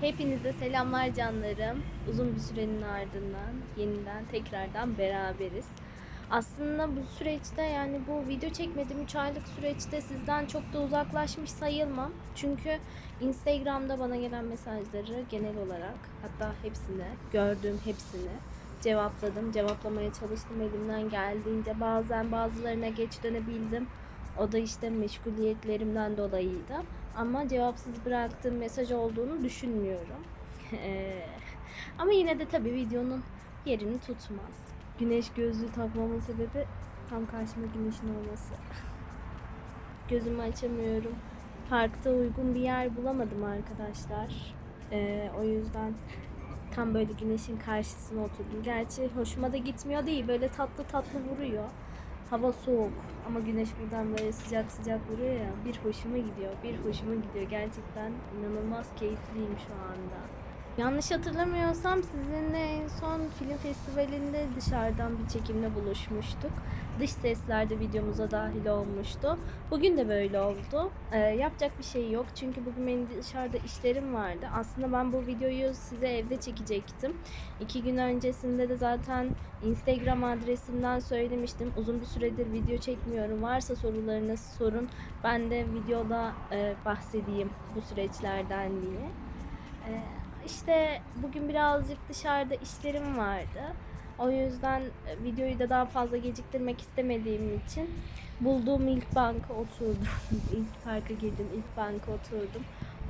Hepinize selamlar canlarım. Uzun bir sürenin ardından yeniden tekrardan beraberiz. Aslında bu süreçte yani bu video çekmediğim 3 aylık süreçte sizden çok da uzaklaşmış sayılmam. Çünkü Instagram'da bana gelen mesajları genel olarak hatta hepsini gördüğüm hepsini cevapladım. Cevaplamaya çalıştım elimden geldiğince. Bazen bazılarına geç dönebildim. O da işte meşguliyetlerimden dolayıydı. Ama cevapsız bıraktığım mesaj olduğunu düşünmüyorum. Eee, Ama yine de tabii videonun yerini tutmaz. Güneş gözlüğü takmamın sebebi tam karşıma güneşin olması. Gözümü açamıyorum. Parkta uygun bir yer bulamadım arkadaşlar. Eee, o yüzden tam böyle güneşin karşısına oturdum. Gerçi hoşuma da gitmiyor değil. Böyle tatlı tatlı vuruyor. Hava soğuk ama güneş buradan böyle sıcak sıcak vuruyor ya. Bir hoşuma gidiyor, bir hoşuma gidiyor. Gerçekten inanılmaz keyifliyim şu anda. Yanlış hatırlamıyorsam sizinle en son film festivalinde dışarıdan bir çekimle buluşmuştuk. Dış sesler de videomuza dahil olmuştu. Bugün de böyle oldu. Ee, yapacak bir şey yok çünkü bugün benim dışarıda işlerim vardı. Aslında ben bu videoyu size evde çekecektim. İki gün öncesinde de zaten Instagram adresimden söylemiştim. Uzun bir süredir video çekmiyorum. Varsa sorularınız sorun. Ben de videoda e, bahsedeyim bu süreçlerden diye. E, işte bugün birazcık dışarıda işlerim vardı. O yüzden e, videoyu da daha fazla geciktirmek istemediğim için bulduğum ilk banka oturdum. ilk parka girdim, ilk banka oturdum.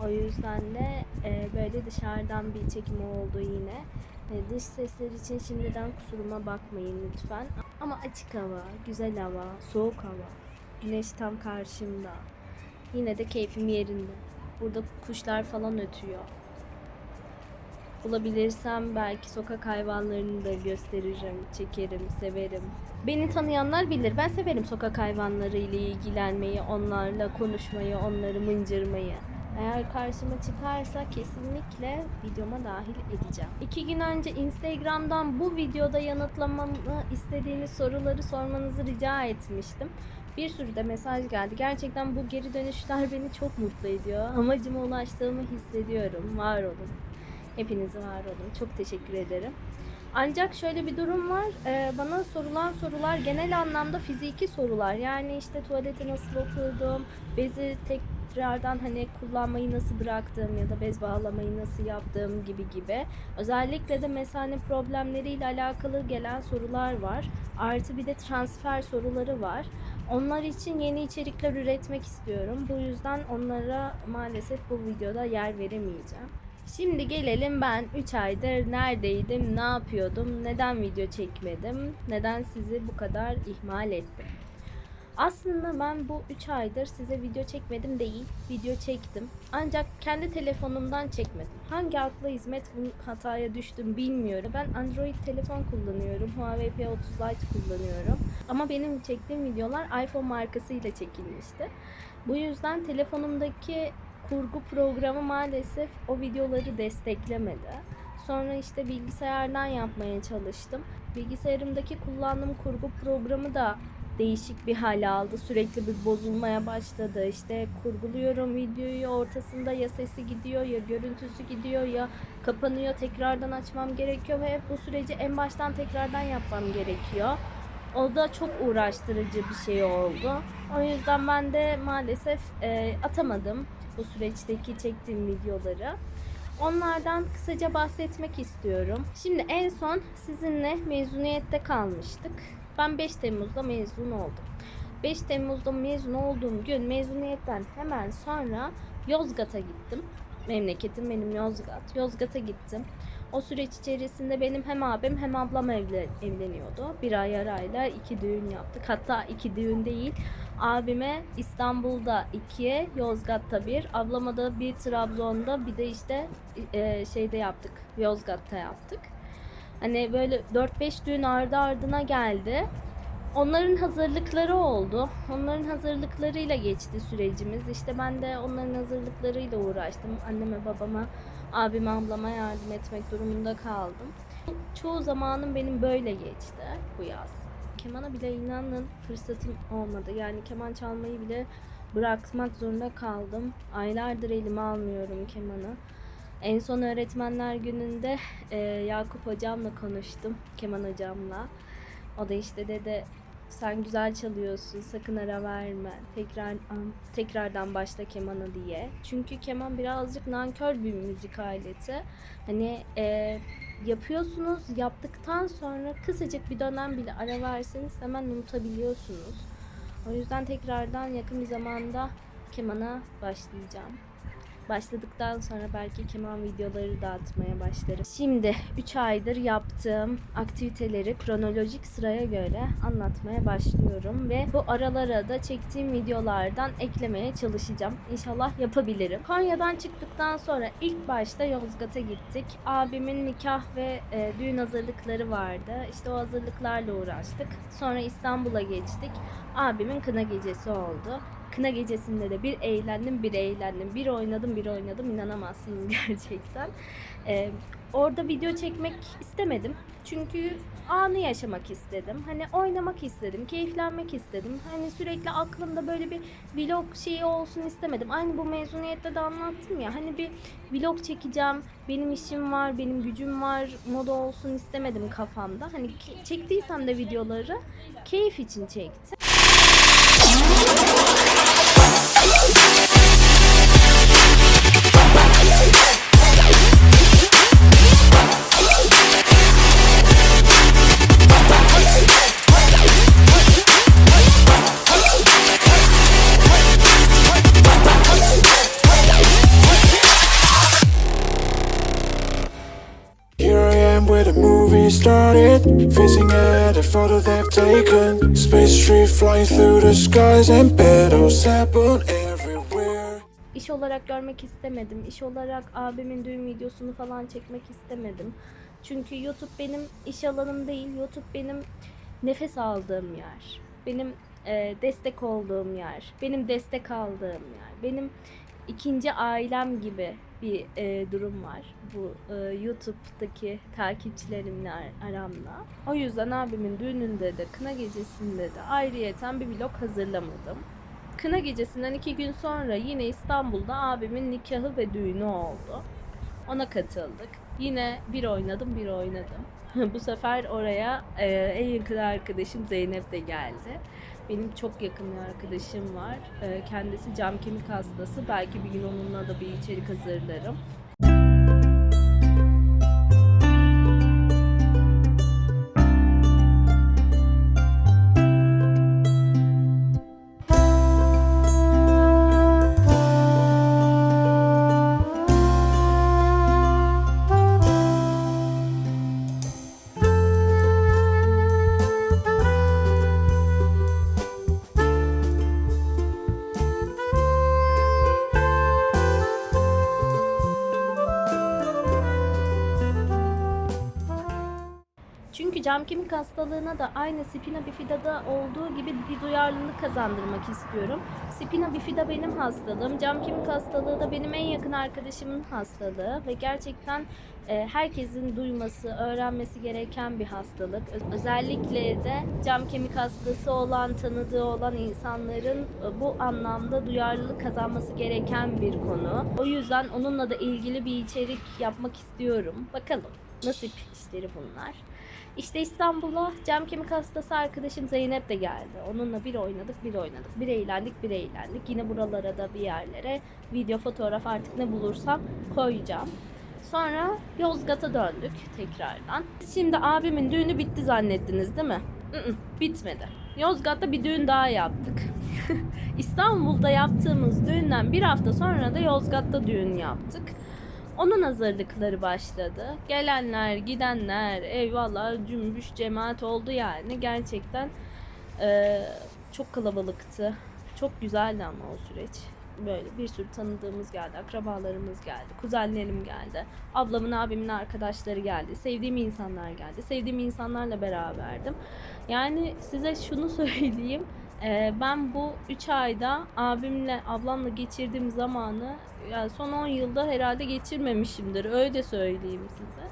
O yüzden de e, böyle dışarıdan bir çekim oldu yine. E, dış sesler için şimdiden kusuruma bakmayın lütfen. Ama açık hava, güzel hava, soğuk hava, güneş tam karşımda. Yine de keyfim yerinde. Burada kuşlar falan ötüyor. Bulabilirsem belki sokak hayvanlarını da gösteririm, çekerim, severim. Beni tanıyanlar bilir. Ben severim sokak hayvanları ile ilgilenmeyi, onlarla konuşmayı, onları mıncırmayı. Eğer karşıma çıkarsa kesinlikle videoma dahil edeceğim. İki gün önce Instagram'dan bu videoda yanıtlamamı istediğiniz soruları sormanızı rica etmiştim. Bir sürü de mesaj geldi. Gerçekten bu geri dönüşler beni çok mutlu ediyor. Amacıma ulaştığımı hissediyorum. Var olun. Hepinize var olun. Çok teşekkür ederim. Ancak şöyle bir durum var. Ee, bana sorulan sorular genel anlamda fiziki sorular. Yani işte tuvalete nasıl oturdum, bezi tekrardan hani kullanmayı nasıl bıraktım ya da bez bağlamayı nasıl yaptığım gibi gibi. Özellikle de mesane problemleriyle alakalı gelen sorular var. Artı bir de transfer soruları var. Onlar için yeni içerikler üretmek istiyorum. Bu yüzden onlara maalesef bu videoda yer veremeyeceğim. Şimdi gelelim ben 3 aydır neredeydim, ne yapıyordum, neden video çekmedim, neden sizi bu kadar ihmal ettim. Aslında ben bu 3 aydır size video çekmedim değil, video çektim. Ancak kendi telefonumdan çekmedim. Hangi akla hizmet hataya düştüm bilmiyorum. Ben Android telefon kullanıyorum. Huawei P30 Lite kullanıyorum. Ama benim çektiğim videolar iPhone markasıyla çekilmişti. Bu yüzden telefonumdaki kurgu programı maalesef o videoları desteklemedi. Sonra işte bilgisayardan yapmaya çalıştım. Bilgisayarımdaki kullandığım kurgu programı da değişik bir hal aldı. Sürekli bir bozulmaya başladı. İşte kurguluyorum videoyu ortasında ya sesi gidiyor ya görüntüsü gidiyor ya kapanıyor. Tekrardan açmam gerekiyor ve bu süreci en baştan tekrardan yapmam gerekiyor. O da çok uğraştırıcı bir şey oldu. O yüzden ben de maalesef e, atamadım bu süreçteki çektiğim videoları. Onlardan kısaca bahsetmek istiyorum. Şimdi en son sizinle mezuniyette kalmıştık. Ben 5 Temmuz'da mezun oldum. 5 Temmuz'da mezun olduğum gün mezuniyetten hemen sonra Yozgat'a gittim. Memleketim benim Yozgat. Yozgat'a gittim. O süreç içerisinde benim hem abim hem ablam evle, evleniyordu. Bir ay arayla iki düğün yaptık. Hatta iki düğün değil. Abime İstanbul'da ikiye, Yozgat'ta bir. Ablama da bir Trabzon'da bir de işte e, şeyde yaptık. Yozgat'ta yaptık. Hani böyle 4-5 düğün ardı ardına geldi. Onların hazırlıkları oldu. Onların hazırlıklarıyla geçti sürecimiz. İşte ben de onların hazırlıklarıyla uğraştım. Anneme, babama, abime, ablama yardım etmek durumunda kaldım. Çoğu zamanım benim böyle geçti bu yaz. Kemana bile inanın fırsatım olmadı. Yani keman çalmayı bile bırakmak zorunda kaldım. Aylardır elime almıyorum kemanı. En son öğretmenler gününde e, Yakup hocamla konuştum, keman hocamla. O da işte dedi sen güzel çalıyorsun, sakın ara verme. Tekrar tekrardan başla kemana diye. Çünkü keman birazcık nankör bir müzik aleti. Hani e, yapıyorsunuz, yaptıktan sonra kısacık bir dönem bile ara verseniz hemen unutabiliyorsunuz. O yüzden tekrardan yakın bir zamanda kemana başlayacağım. Başladıktan sonra belki keman videoları da atmaya başlarım. Şimdi 3 aydır yaptığım aktiviteleri kronolojik sıraya göre anlatmaya başlıyorum ve bu aralara da çektiğim videolardan eklemeye çalışacağım. İnşallah yapabilirim. Konya'dan çıktıktan sonra ilk başta Yozgat'a gittik. Abimin nikah ve e, düğün hazırlıkları vardı. İşte o hazırlıklarla uğraştık. Sonra İstanbul'a geçtik. Abimin kına gecesi oldu. Kına gecesinde de bir eğlendim, bir eğlendim, bir oynadım, bir oynadım. İnanamazsınız gerçekten. Ee, orada video çekmek istemedim. Çünkü anı yaşamak istedim. Hani oynamak istedim, keyiflenmek istedim. Hani sürekli aklımda böyle bir vlog şeyi olsun istemedim. Aynı bu mezuniyette de anlattım ya. Hani bir vlog çekeceğim, benim işim var, benim gücüm var moda olsun istemedim kafamda. Hani çektiysem de videoları keyif için çektim. İş olarak görmek istemedim. İş olarak abimin düğün videosunu falan çekmek istemedim. Çünkü YouTube benim iş alanım değil. YouTube benim nefes aldığım yer. Benim e, destek olduğum yer. Benim destek aldığım yer. Benim ikinci ailem gibi bir e, durum var bu e, YouTube'daki takipçilerimle ar- aramda. O yüzden abimin düğününde de kına gecesinde de ayrıyeten bir vlog hazırlamadım. Kına gecesinden iki gün sonra yine İstanbul'da abimin nikahı ve düğünü oldu. Ona katıldık. Yine bir oynadım bir oynadım. Bu sefer oraya e, en yakın arkadaşım Zeynep de geldi. Benim çok yakın bir arkadaşım var. E, kendisi cam kemik hastası. Belki bir gün onunla da bir içerik hazırlarım. Çünkü cam kemik hastalığına da aynı spina bifida'da olduğu gibi bir duyarlılık kazandırmak istiyorum. Spina bifida benim hastalığım, cam kemik hastalığı da benim en yakın arkadaşımın hastalığı ve gerçekten e, herkesin duyması, öğrenmesi gereken bir hastalık. Özellikle de cam kemik hastası olan, tanıdığı olan insanların e, bu anlamda duyarlılık kazanması gereken bir konu. O yüzden onunla da ilgili bir içerik yapmak istiyorum. Bakalım nasip işleri bunlar. İşte İstanbul'a cam kemik hastası arkadaşım Zeynep de geldi. Onunla bir oynadık, bir oynadık. Bir eğlendik, bir eğlendik. Yine buralara da bir yerlere video, fotoğraf artık ne bulursam koyacağım. Sonra Yozgat'a döndük tekrardan. Şimdi abimin düğünü bitti zannettiniz değil mi? Bitmedi. Yozgat'ta bir düğün daha yaptık. İstanbul'da yaptığımız düğünden bir hafta sonra da Yozgat'ta düğün yaptık. Onun hazırlıkları başladı. Gelenler, gidenler, eyvallah cümbüş cemaat oldu yani. Gerçekten eee, çok kalabalıktı. Çok güzeldi ama o süreç. Böyle bir sürü tanıdığımız geldi, akrabalarımız geldi, kuzenlerim geldi, ablamın, abimin arkadaşları geldi, sevdiğim insanlar geldi, sevdiğim insanlarla beraberdim. Yani size şunu söyleyeyim, eee, ben bu 3 ayda abimle, ablamla geçirdiğim zamanı yani son 10 yılda herhalde geçirmemişimdir. Öyle söyleyeyim size.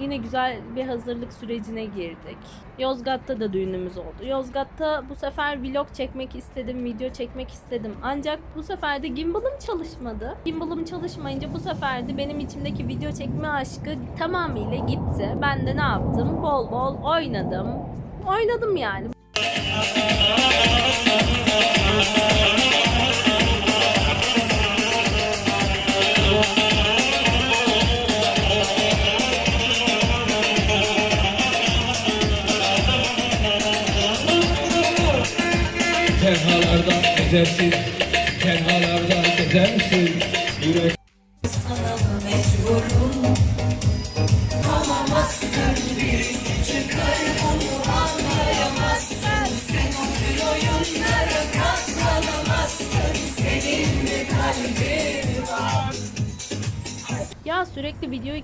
Yine güzel bir hazırlık sürecine girdik. Yozgat'ta da düğünümüz oldu. Yozgat'ta bu sefer vlog çekmek istedim, video çekmek istedim. Ancak bu sefer de gimbal'ım çalışmadı. Gimbal'ım çalışmayınca bu sefer de benim içimdeki video çekme aşkı tamamıyla gitti. Ben de ne yaptım? Bol bol oynadım. Oynadım yani. Tenhalardan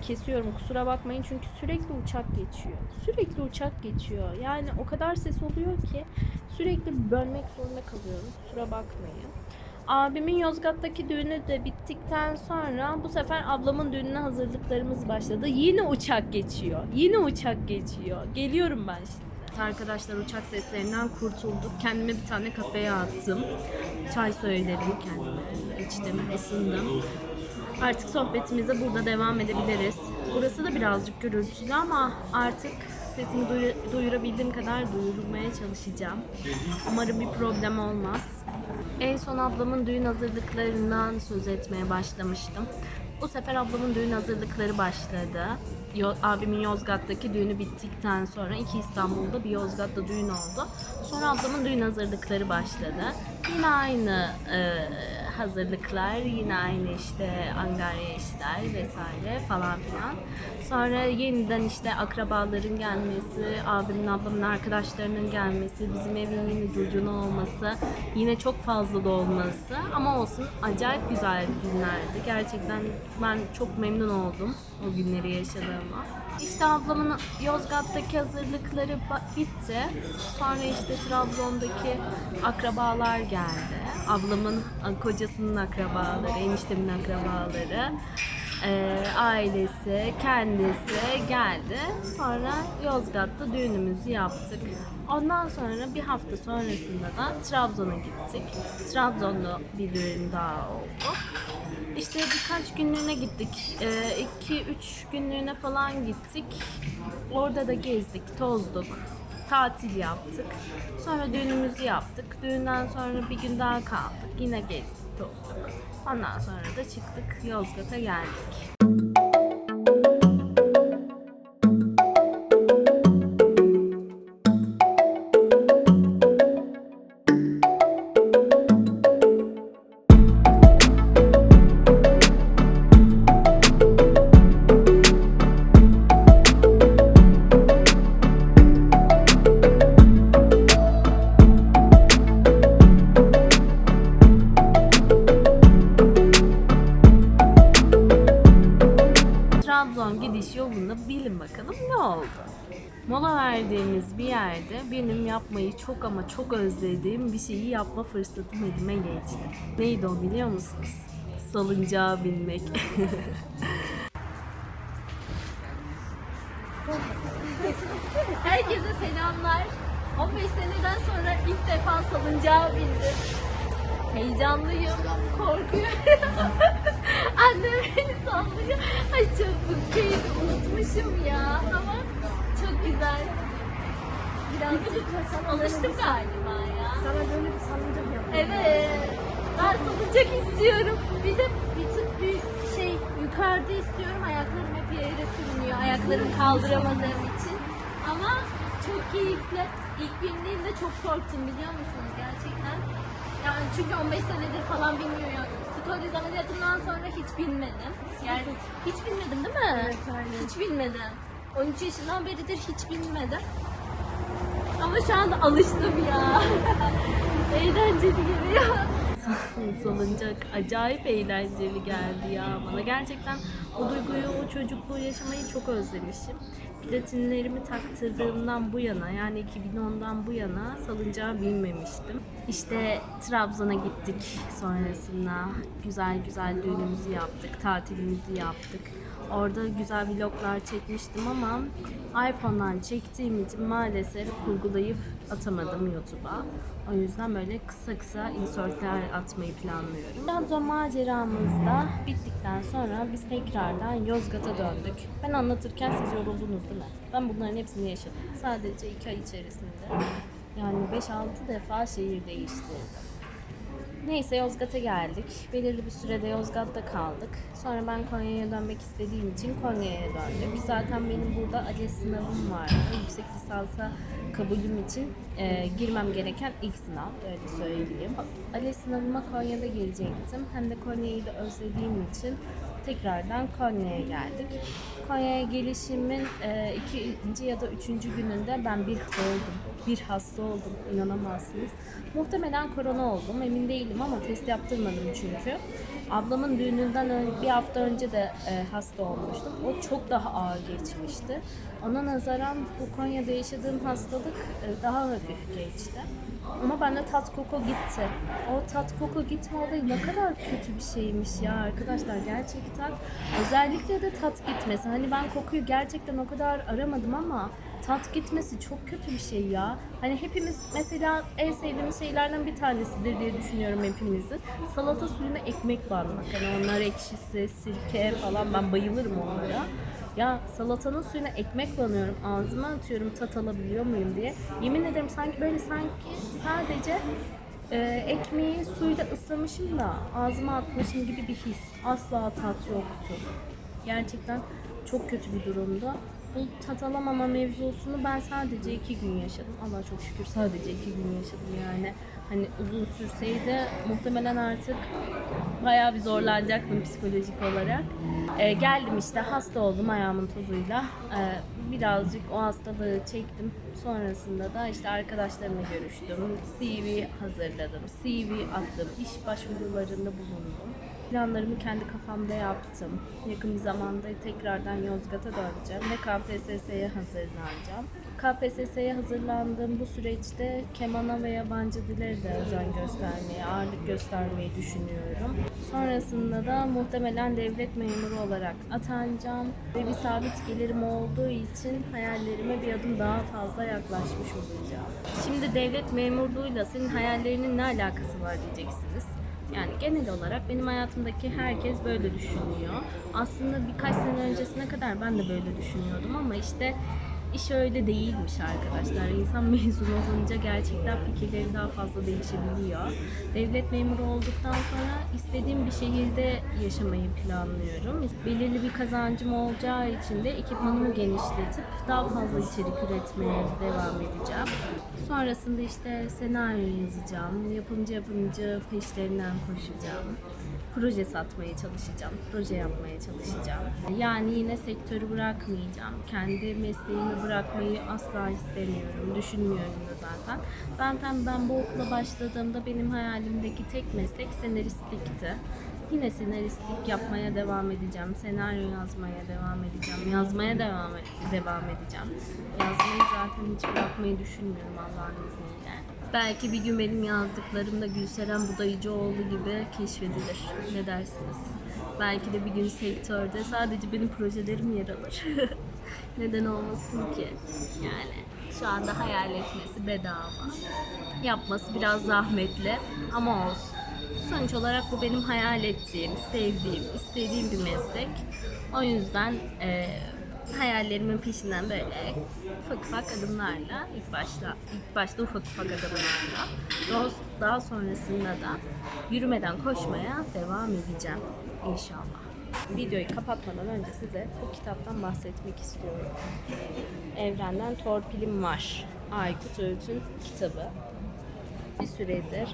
kesiyorum kusura bakmayın çünkü sürekli uçak geçiyor. Sürekli uçak geçiyor. Yani o kadar ses oluyor ki sürekli bölmek zorunda kalıyorum. Kusura bakmayın. Abimin Yozgat'taki düğünü de bittikten sonra bu sefer ablamın düğününe hazırlıklarımız başladı. Yine uçak geçiyor. Yine uçak geçiyor. Geliyorum ben şimdi. Arkadaşlar uçak seslerinden kurtulduk. Kendime bir tane kafeye attım. Çay söyledim kendime. içtim, ısındım. Artık sohbetimize burada devam edebiliriz. Burası da birazcık gürültülü ama artık sesimi duyu- duyurabildiğim kadar duyurmaya çalışacağım. Umarım bir problem olmaz. En son ablamın düğün hazırlıklarından söz etmeye başlamıştım. Bu sefer ablamın düğün hazırlıkları başladı. Yo- abimin Yozgat'taki düğünü bittikten sonra iki İstanbul'da bir Yozgat'ta düğün oldu. Sonra ablamın düğün hazırlıkları başladı. Yine aynı e, hazırlıklar, yine aynı işte angarya işler vesaire falan filan. Sonra yeniden işte akrabaların gelmesi, abimin ablamın arkadaşlarının gelmesi, bizim evin yine curcuna olması, yine çok fazla da olması ama olsun acayip güzel günlerdi. Gerçekten ben çok memnun oldum o günleri yaşadığıma. İşte ablamın Yozgat'taki hazırlıkları bitti. Sonra işte Trabzon'daki akrabalar geldi. Ablamın kocasının akrabaları, eniştemin akrabaları, e, ailesi, kendisi geldi. Sonra Yozgat'ta düğünümüzü yaptık. Ondan sonra bir hafta sonrasında da Trabzon'a gittik. Trabzon'da bir düğün daha oldu. İşte birkaç günlüğüne gittik. 2-3 günlüğüne falan gittik. Orada da gezdik, tozduk. Tatil yaptık. Sonra düğünümüzü yaptık. Düğünden sonra bir gün daha kaldık. Yine gezdik, tozduk. Ondan sonra da çıktık. Yozgat'a geldik. Çok özlediğim bir şeyi yapma fırsatım elime geçti. Neydi o biliyor musunuz? Salıncağa binmek. Herkese selamlar. 15 seneden sonra ilk defa salıncağa bindim. Heyecanlıyım, korkuyorum. Annem beni sallıyor. Ay çok bu unutmuşum ya ama çok güzel. Birazcık alıştım galiba ya. Sana böyle bir salıncak yapayım. Evet. Ben salıncak istiyorum. Bir de bir tık bir şey yukarıda istiyorum. Ayaklarım hep yere sürünüyor. Ayaklarımı kaldıramadığım için. Ama çok keyifli. İlk bindiğimde çok korktum biliyor musunuz gerçekten. Yani çünkü 15 senedir falan bilmiyorum. Skoliz ameliyatından sonra hiç bilmedim. Yani hiç bilmedim değil mi? Evet, aynen. Hiç bilmedim. 13 yaşından beridir hiç bilmedim. Ama şu anda alıştım ya. Eğlenceli geliyor. Salıncak acayip eğlenceli geldi ya bana. Gerçekten o duyguyu, o çocukluğu yaşamayı çok özlemişim. Platinlerimi taktırdığımdan bu yana yani 2010'dan bu yana salıncağa binmemiştim. İşte Trabzon'a gittik sonrasında. Güzel güzel düğünümüzü yaptık, tatilimizi yaptık. Orada güzel vloglar çekmiştim ama iPhone'dan çektiğim için maalesef kurgulayıp atamadım YouTube'a. O yüzden böyle kısa kısa insertler atmayı planlıyorum. Trabzon maceramızda bittikten sonra biz tekrardan Yozgat'a döndük. Ben anlatırken siz yoruldunuz değil mi? Ben bunların hepsini yaşadım. Sadece iki ay içerisinde. Yani 5-6 defa şehir değiştirdim. Neyse Yozgat'a geldik. Belirli bir sürede Yozgat'ta kaldık. Sonra ben Konya'ya dönmek istediğim için Konya'ya döndüm. Zaten benim burada ALES sınavım vardı. Yüksek lisansa kabulüm için e, girmem gereken ilk sınav. Öyle söyleyeyim. ALES sınavıma Konya'da girecektim. Hem de Konya'yı da özlediğim için tekrardan Konya'ya geldik. Konya'ya gelişimin e, ikinci ya da üçüncü gününde ben bir oldum. Bir hasta oldum. inanamazsınız. Muhtemelen korona oldum. Emin değilim ama test yaptırmadım çünkü. Ablamın düğününden bir hafta önce de e, hasta olmuştum. O çok daha ağır geçmişti. Ona nazaran bu Konya'da yaşadığım hastalık e, daha hafif geçti. Ama bende tat koku gitti. O tat koku gitme olayı ne kadar kötü bir şeymiş ya arkadaşlar gerçekten. Özellikle de tat gitmesi. Hani ben kokuyu gerçekten o kadar aramadım ama tat gitmesi çok kötü bir şey ya. Hani hepimiz mesela en sevdiğimiz şeylerden bir tanesidir diye düşünüyorum hepimizin. Salata suyuna ekmek banmak. Hani onlar ekşisi, sirke falan ben bayılırım onlara. Ya salatanın suyuna ekmek banıyorum, ağzıma atıyorum tat alabiliyor muyum diye. Yemin ederim sanki böyle sanki sadece e, ekmeği suyla ıslamışım da ağzıma atmışım gibi bir his. Asla tat yoktu. Gerçekten çok kötü bir durumdu. Bu tat alamama mevzusunu ben sadece iki gün yaşadım. Allah çok şükür sadece iki gün yaşadım yani. Hani uzun sürseydi muhtemelen artık bayağı bir zorlanacaktım psikolojik olarak. Ee, geldim işte hasta oldum ayağımın tozuyla. Ee, birazcık o hastalığı çektim. Sonrasında da işte arkadaşlarımla görüştüm. CV hazırladım. CV attım. iş başvurularında bulundum. Planlarımı kendi kafamda yaptım. Yakın bir zamanda tekrardan Yozgat'a döneceğim ve KPSS'ye hazırlanacağım. KPSS'ye hazırlandığım bu süreçte kemana ve yabancı dillere de özen göstermeyi, ağırlık göstermeyi düşünüyorum. Sonrasında da muhtemelen devlet memuru olarak atanacağım ve bir sabit gelirim olduğu için hayallerime bir adım daha fazla yaklaşmış olacağım. Şimdi devlet memurluğuyla senin hayallerinin ne alakası var diyeceksiniz. Yani genel olarak benim hayatımdaki herkes böyle düşünüyor. Aslında birkaç sene öncesine kadar ben de böyle düşünüyordum ama işte iş öyle değilmiş arkadaşlar. İnsan mezun olunca gerçekten fikirleri daha fazla değişebiliyor. Devlet memuru olduktan sonra istediğim bir şehirde yaşamayı planlıyorum. Belirli bir kazancım olacağı için de ekipmanımı genişletip daha fazla içerik üretmeye devam edeceğim. Sonrasında işte senaryo yazacağım, yapımcı yapımcı peşlerinden koşacağım. Proje satmaya çalışacağım, proje yapmaya çalışacağım. Yani yine sektörü bırakmayacağım. Kendi mesleğimi bırakmayı asla istemiyorum, düşünmüyorum da zaten. Zaten ben bu okula başladığımda benim hayalimdeki tek meslek senaristlikti. Yine senaristlik yapmaya devam edeceğim. Senaryo yazmaya devam edeceğim. Yazmaya devam, devam edeceğim. Yazmayı zaten hiç bırakmayı düşünmüyorum Allah'ın izniyle. Belki bir gün benim yazdıklarım da Gülseren Budayıcıoğlu gibi keşfedilir. Ne dersiniz? Belki de bir gün sektörde sadece benim projelerim yer alır. Neden olmasın ki? Yani şu anda hayal etmesi bedava. Yapması biraz zahmetli ama olsun. Sonuç olarak bu benim hayal ettiğim, sevdiğim, istediğim bir meslek. O yüzden e, hayallerimin peşinden böyle ufak ufak adımlarla ilk başta ilk başta ufak ufak adımlarla daha, daha sonrasında da yürümeden koşmaya devam edeceğim inşallah. Videoyu kapatmadan önce size bu kitaptan bahsetmek istiyorum. Evrenden Torpilim Var. Aykut Öğüt'ün kitabı bir süredir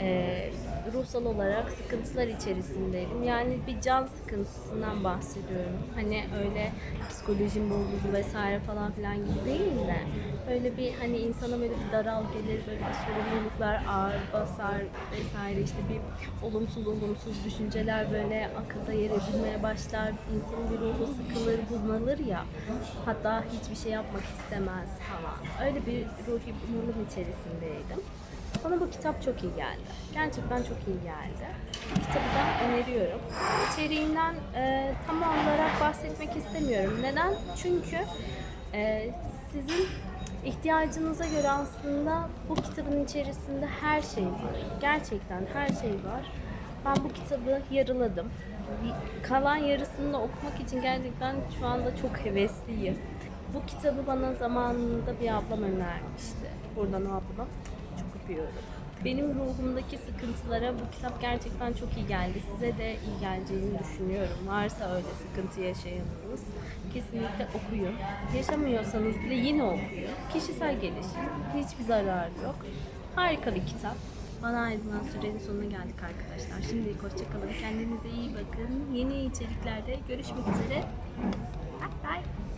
e, ruhsal olarak sıkıntılar içerisindeydim. Yani bir can sıkıntısından bahsediyorum. Hani öyle psikolojim bozuldu vesaire falan filan gibi değil de böyle bir hani insana böyle bir daral gelir, böyle bir sorumluluklar ağır basar vesaire işte bir olumsuz olumsuz düşünceler böyle akılda yer edinmeye başlar. İnsanın bir ruhu sıkılır, bunalır ya. Hatta hiçbir şey yapmak istemez falan. Öyle bir ruhi bunalım içerisindeydim. Bana bu kitap çok iyi geldi. Gerçekten çok iyi geldi. Kitabı da öneriyorum. İçeriğinden e, tam olarak bahsetmek istemiyorum. Neden? Çünkü e, sizin ihtiyacınıza göre aslında bu kitabın içerisinde her şey var. Gerçekten her şey var. Ben bu kitabı yarıladım. Kalan yarısını da okumak için gerçekten şu anda çok hevesliyim. Bu kitabı bana zamanında bir ablam önermişti. Buradan ablam çok öpüyorum. Benim ruhumdaki sıkıntılara bu kitap gerçekten çok iyi geldi. Size de iyi geleceğini düşünüyorum. Varsa öyle sıkıntı yaşayanınız kesinlikle okuyun. Yaşamıyorsanız bile yine okuyun. Kişisel gelişim. Hiçbir zararı yok. Harika bir kitap. Bana ayrılan sürenin sonuna geldik arkadaşlar. Şimdilik hoşçakalın. Kendinize iyi bakın. Yeni içeriklerde görüşmek üzere. Bye bye.